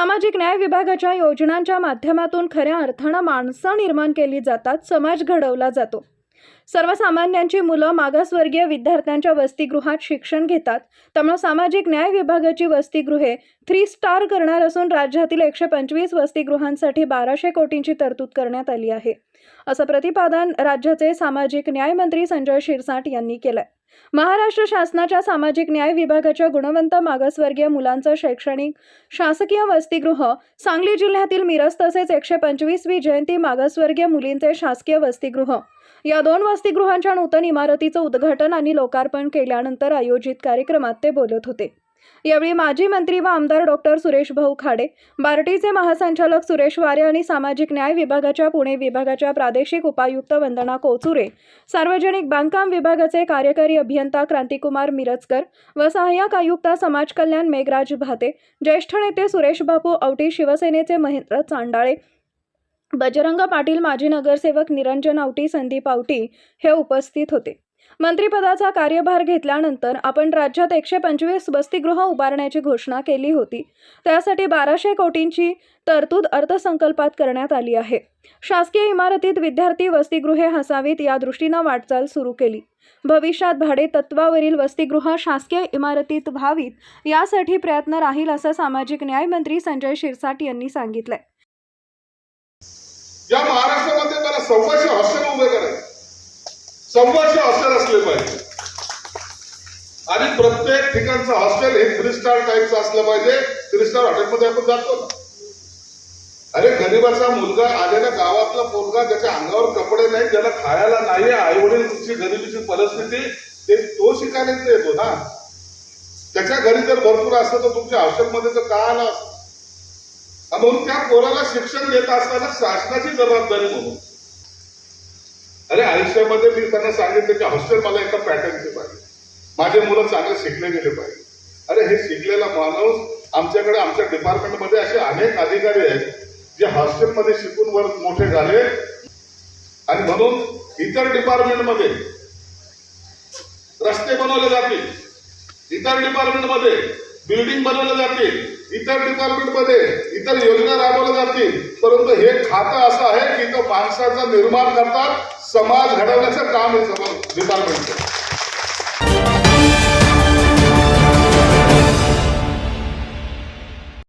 सामाजिक न्याय विभागाच्या योजनांच्या माध्यमातून खऱ्या अर्थानं माणसं निर्माण केली जातात समाज घडवला जातो. सर्वसामान्यांची मुलं मागासवर्गीय विद्यार्थ्यांच्या वसतिगृहात शिक्षण घेतात. त्यामुळे सामाजिक न्याय विभागाची वसतिगृहे थ्री स्टार करणार असून राज्यातील एकशे पंचवीस वसतिगृहांसाठी बाराशे कोटींची तरतूद करण्यात आली आहे. असं प्रतिपादन राज्याचे सामाजिक न्याय मंत्री संजय शिरसाट यांनी केलंय. महाराष्ट्र शासनाच्या सामाजिक न्याय विभागाच्या गुणवंत मागासवर्गीय मुलांचं शैक्षणिक शासकीय वसतिगृह सांगली जिल्ह्यातील मिरज तसेच एकशे पंचवीसवी जयंती मागासवर्गीय मुलींचे शासकीय वसतिगृह. या दोन वसतिगृहांच्या नूतन इमारतीचं उद्घाटन आणि लोकार्पण केल्यानंतर आयोजित कार्यक्रमात ते बोलत होते. यावेळी माजी मंत्री व आमदार डॉक्टर सुरेश भाऊ खाडे बार्टीचे महासंचालक सुरेश वारे आणि सामाजिक न्याय विभागाच्या पुणे विभागाच्या प्रादेशिक उपायुक्त वंदना कोचुरे सार्वजनिक बांधकाम विभागाचे कार्यकारी अभियंता क्रांतिकुमार मिरजकर व सहाय्यक आयुक्त समाज कल्याण मेघराज भाते ज्येष्ठ नेते सुरेश बापू औटी शिवसेनेचे महेंद्र चांडाळे बजरंग पाटील माजी नगरसेवक निरंजन आवटी संदीप आवटी हे उपस्थित होते. मंत्रिपदाचा कार्यभार घेतल्यानंतर आपण राज्यात एकशे पंचवीस वसतिगृह उभारण्याची घोषणा केली होती. त्यासाठी बाराशे कोटींची तरतूद अर्थसंकल्पात करण्यात आली आहे. शासकीय इमारतीत विद्यार्थी वसतिगृहे हसावीत या दृष्टीनं वाटचाल सुरू केली. भविष्यात भाडे तत्वावरील वसतिगृह शासकीय इमारतीत व्हावीत यासाठी प्रयत्न राहील असं सामाजिक न्याय मंत्री संजय शिरसाट यांनी सांगितलंय. या महाराष्ट्रामध्ये मला सव्वाशे हॉस्टेल उभे करायचे. सव्वाशे हॉस्टेल असले पाहिजे. आणि प्रत्येक ठिकाणचं हॉस्टेल हे थ्री स्टार टाईपचं असलं पाहिजे. थ्री स्टार हॉटेलमध्ये आपण जातो ना. अरे गरीबाचा मुलगा आलेल्या गावातला मुलगा ज्याच्या अंगावर कपडे नाही ज्याला खायला नाही आई तुमची गरिबीची परिस्थिती ते तो शिकायला येतो ना. त्याच्या घरी जर भरपूर असतं तर तुमच्या हॉस्टेलमध्ये तर का आला? असतं म्हणून त्या पोराला शिक्षण देत असताना शासनाची जबाबदारी म्हणून. अरे आयुष्यामध्ये मी त्यांना सांगितलं की हॉस्टेल मला एका पॅटर्नचे पाहिजे. माझे मुलं चांगले शिकले गेले पाहिजे. अरे हे शिकलेला माणूस आमच्याकडे आमच्या डिपार्टमेंटमध्ये असे अनेक अधिकारी आहेत जे हॉस्टेलमध्ये शिकून वर मोठे झाले. आणि म्हणून इतर डिपार्टमेंटमध्ये रस्ते बनवले जातील. इतर डिपार्टमेंटमध्ये बिल्डिंग बनवले जातील. इतर डिपार्टमेंटमध्ये इतर योजना राबवल्या जातील. परंतु हे खातं असं आहे की इथं माणसाचा निर्माण करतात समाज घडवण्याचं काम आहे डिपार्टमेंटचं.